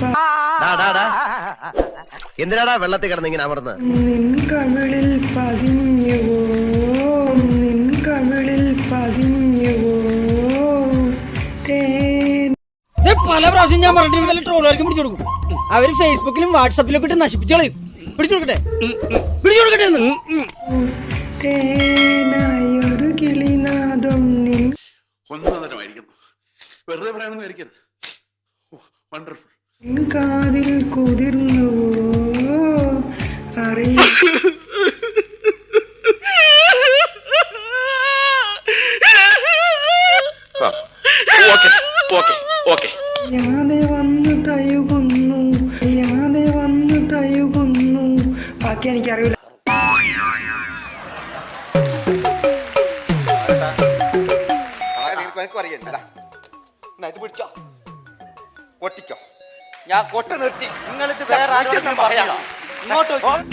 പ- എന്തിനാടാ വെള്ളത്തിൽ കിടന്ന് ഇങ്ങനെ അമർന്ന്? നിൻ കവിളിൽ പതിഞ്ഞുവോ നിൻ കവിളിൽ പതിഞ്ഞുവോ പല പ്രാവശ്യം ഞാൻ പറഞ്ഞിട്ട് വല്ല ട്രോളുകാർക്കും പിടിച്ചു കൊടുക്കും. അവർ ഫേസ്ബുക്കിലും വാട്സപ്പിലും ഇട്ട് നശിപ്പിച്ചു കളയും. പിടിച്ചു കൊടുക്കട്ടെ? പിടിച്ചു കൊടുക്കട്ടെ ഒന്നതരമായിരിക്കുന്നു വെറുതെ വണ്ടർഫുൾ നിൻ കാതിൽ കുതിർന്നുവോ? അറിയ. Okay okay okay. യാതെ വന്ന് തയുകുന്നു യാതെ വന്ന് തയുകുന്നു ബാക്കി എനിക്കറിയില്ല. പിടിച്ചോ. കൊട്ടിക്കോ. ഞാൻ കൊട്ട നിർത്തി. നിങ്ങളിത് വേറെ പറയാം.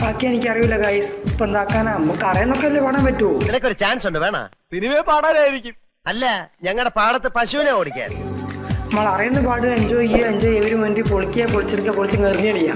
ബാക്കി എനിക്കറിയില്ല ഗൈസ് ഇപ്പൊ എന്താക്കാനാ? നമുക്ക് അറിയുന്നൊക്കെ അല്ലേ പാടാൻ പറ്റുമോ നിനക്കൊരു ചാൻസ് ഉണ്ട് വേണ? സിനിമയെ പാടാനായിരിക്കും. അല്ല ഞങ്ങളുടെ പാടത്ത് പശുവിനെ ഓടിക്കാൻ. നമ്മൾ അറിയുന്ന പാട്ട് എൻജോയ് ചെയ്യുക എൻജോയ് ചെയ്യവരും വേണ്ടി പൊളിക്കുക പൊളിച്ചെടുക്കുക പൊളിച്ച് എറിഞ്ഞടിയാ